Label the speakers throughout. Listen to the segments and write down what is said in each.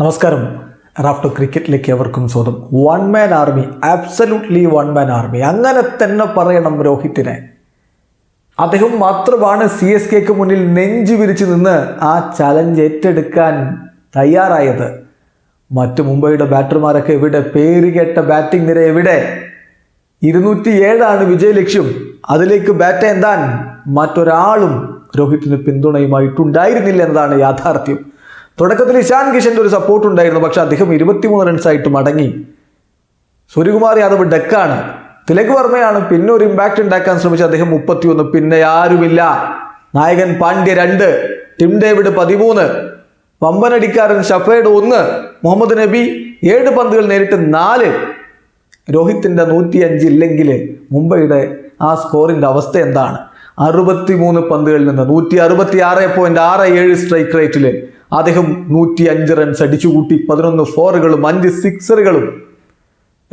Speaker 1: നമസ്കാരം. റാഫ്റ്റർ ക്രിക്കറ്റിലേക്ക് എവർക്കും സ്വാഗതം. One man army absolutely one man army അങ്ങനെ തന്നെ പറയണം രോഹിത്തിനെ. അദ്ദേഹം മാത്രമാണ് സി എസ് കെക്ക് മുന്നിൽ നെഞ്ചു വിരിച്ചു നിന്ന് ആ ചലഞ്ച് ഏറ്റെടുക്കാൻ തയ്യാറായത്. മറ്റു മുംബൈയുടെ ബാറ്റർമാരൊക്കെ എവിടെ? പേരുകേട്ട ബാറ്റിംഗ് നിര എവിടെ? ഇരുന്നൂറ്റി ഏഴാണ് വിജയലക്ഷ്യം അതിലേക്ക് ബാറ്റ് എന്താൻ മറ്റൊരാളും രോഹിത്തിന് പിന്തുണയുമായിട്ടുണ്ടായിരുന്നില്ല എന്നതാണ് യാഥാർത്ഥ്യം. തുടക്കത്തിൽ ഇഷാൻ കിഷന്റെ ഒരു സപ്പോർട്ട് ഉണ്ടായിരുന്നു. പക്ഷെ അദ്ദേഹം ഇരുപത്തിമൂന്ന് റൺസായിട്ട് മടങ്ങി. സൂര്യകുമാർ യാദവ് ഡെക്കാണ്. തിലക് വർമ്മയാണ് പിന്നെ ഒരു ഇമ്പാക്റ്റ് ഉണ്ടാക്കാൻ ശ്രമിച്ച അദ്ദേഹം മുപ്പത്തിയൊന്ന് പിന്നെ ആരുമില്ല. നായകൻ പാണ്ഡ്യ രണ്ട് ടിം ഡേവിഡ് പതിമൂന്ന് വമ്പനടിക്കാരൻ ഷഫേഡ് ഒന്ന് മുഹമ്മദ് നബി ഏഴ് പന്തുകൾ നേരിട്ട് നാല്. രോഹിത്തിന്റെ നൂറ്റി അഞ്ച് ഇല്ലെങ്കിൽ മുംബൈയുടെ ആ സ്കോറിന്റെ അവസ്ഥ എന്താണ്? അറുപത്തി മൂന്ന് പന്തുകളിൽ നിന്ന് നൂറ്റി അറുപത്തി ആറ് പോയിന്റ് ആറ് ഏഴ് സ്ട്രൈക്ക് റേറ്റിൽ അദ്ദേഹം നൂറ്റി അഞ്ച് റൺസ് അടിച്ചുകൂട്ടി പതിനൊന്ന് ഫോറുകളും അഞ്ച് സിക്സറുകളും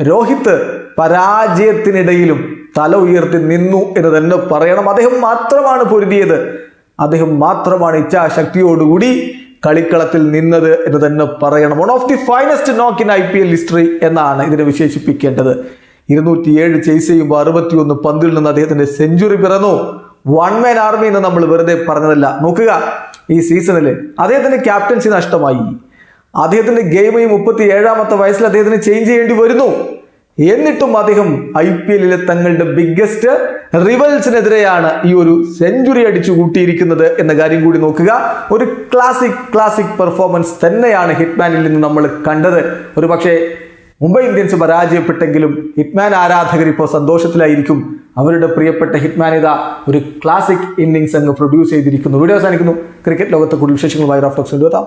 Speaker 1: രോഹിത് പരാജയത്തിനിടയിലും തല ഉയർത്തി നിന്നു എന്ന് തന്നെ പറയണം. അദ്ദേഹം മാത്രമാണ് പൊരുതിയത്. അദ്ദേഹം മാത്രമാണ് ഇച്ഛാശക്തിയോടുകൂടി കളിക്കളത്തിൽ നിന്നത് എന്ന് തന്നെ പറയണം. One of the finest knock in I P L history എന്നാണ് ഇതിനെ വിശേഷിപ്പിക്കേണ്ടത്. ഇരുന്നൂറ്റി ഏഴ് ചേസ് ചെയ്യുമ്പോൾ അറുപത്തിയൊന്ന് പന്തിൽ നിന്ന് അദ്ദേഹത്തിന്റെ സെഞ്ചുറി പിറന്നു. വൺ മാൻ ആർമി എന്ന് നമ്മൾ വെറുതെ പറഞ്ഞതല്ല. നോക്കുക. ഈ സീസണിൽ അദ്ദേഹത്തിന്റെ ക്യാപ്റ്റൻസി നഷ്ടമായി. അദ്ദേഹത്തിന്റെ ഗെയിം ഈ മുപ്പത്തി ഏഴാമത്തെ വയസ്സിൽ അദ്ദേഹത്തിന് ചേഞ്ച് ചെയ്യേണ്ടി വരുന്നു. എന്നിട്ടും അദ്ദേഹം ഐ പി എല്ലിലെ തങ്ങളുടെ ബിഗ്ഗസ്റ്റ് റിവൽസിനെതിരെയാണ് ഈ ഒരു സെഞ്ചുറി അടിച്ചു കൂട്ടിയിരിക്കുന്നത് എന്ന കാര്യം കൂടി നോക്കുക. ഒരു ക്ലാസിക് ക്ലാസിക് പെർഫോമൻസ് തന്നെയാണ് ഹിറ്റ്മാനിൽ നിന്ന് നമ്മൾ കണ്ടത്. ഒരു പക്ഷേ മുംബൈ ഇന്ത്യൻസ് പരാജയപ്പെട്ടെങ്കിലും ഹിറ്റ്മാൻ ആരാധകർ ഇപ്പോൾ സന്തോഷത്തിലായിരിക്കും. അവരുടെ പ്രിയപ്പെട്ട ഹിറ്റ്മാൻ ഇതാ ഒരു ക്ലാസിക് ഇന്നിങ്സ് അങ്ങ് പ്രൊഡ്യൂസ് ചെയ്തിരിക്കുന്നു. വീഡിയോ അവസാനിക്കുന്നു. ക്രിക്കറ്റ് ലോകത്തെ കൂടുതൽ വിശേഷങ്ങളുമായി റാഫ്റ്റോക്സ് എത്താം